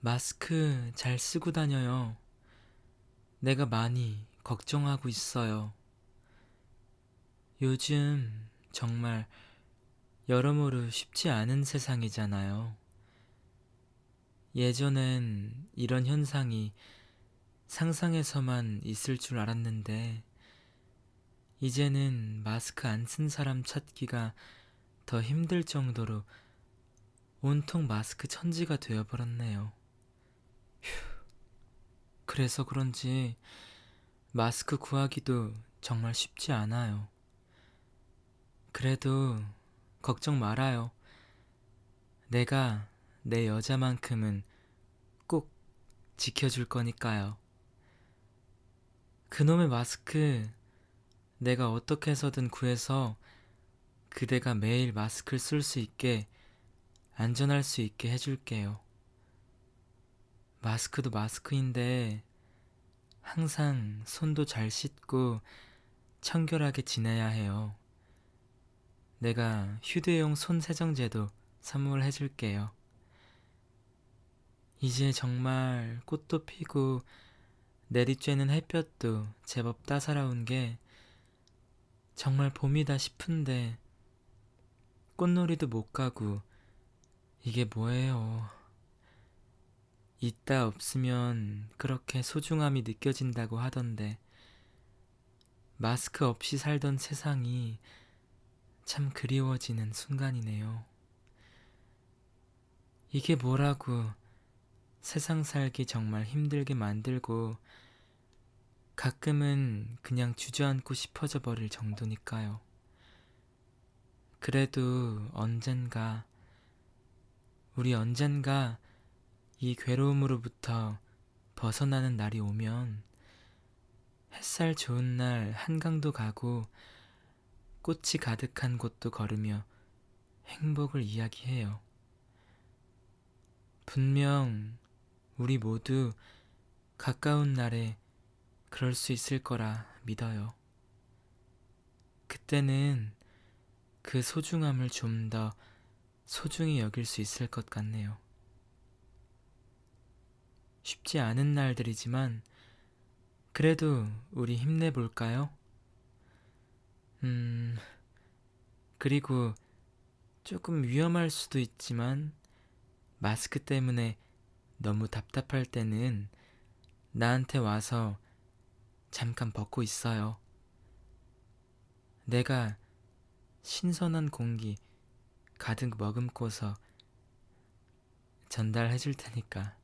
마스크 잘 쓰고 다녀요. 내가 많이 걱정하고 있어요. 요즘 정말 여러모로 쉽지 않은 세상이잖아요. 예전엔 이런 현상이 상상에서만 있을 줄 알았는데, 이제는 마스크 안 쓴 사람 찾기가 더 힘들 정도로 온통 마스크 천지가 되어버렸네요. 휴, 그래서 그런지 마스크 구하기도 정말 쉽지 않아요. 그래도 걱정 말아요. 내가 내 여자만큼은 꼭 지켜줄 거니까요. 그놈의 마스크 내가 어떻게 해서든 구해서 그대가 매일 마스크를 쓸 수 있게 안전할 수 있게 해줄게요. 마스크도 마스크인데 항상 손도 잘 씻고 청결하게 지내야 해요. 내가 휴대용 손 세정제도 선물해 줄게요. 이제 정말 꽃도 피고 내리쬐는 햇볕도 제법 따사로운 게 정말 봄이다 싶은데 꽃놀이도 못 가고 이게 뭐예요? 있다 없으면 그렇게 소중함이 느껴진다고 하던데 마스크 없이 살던 세상이 참 그리워지는 순간이네요. 이게 뭐라고 세상 살기 정말 힘들게 만들고 가끔은 그냥 주저앉고 싶어져 버릴 정도니까요. 그래도 언젠가, 우리 언젠가 이 괴로움으로부터 벗어나는 날이 오면 햇살 좋은 날 한강도 가고 꽃이 가득한 곳도 걸으며 행복을 이야기해요. 분명 우리 모두 가까운 날에 그럴 수 있을 거라 믿어요. 그때는 그 소중함을 좀 더 소중히 여길 수 있을 것 같네요. 쉽지 않은 날들이지만 그래도 우리 힘내볼까요? 음, 그리고 조금 위험할 수도 있지만 마스크 때문에 너무 답답할 때는 나한테 와서 잠깐 벗고 있어요. 내가 신선한 공기 가득 머금고서 전달해 줄 테니까.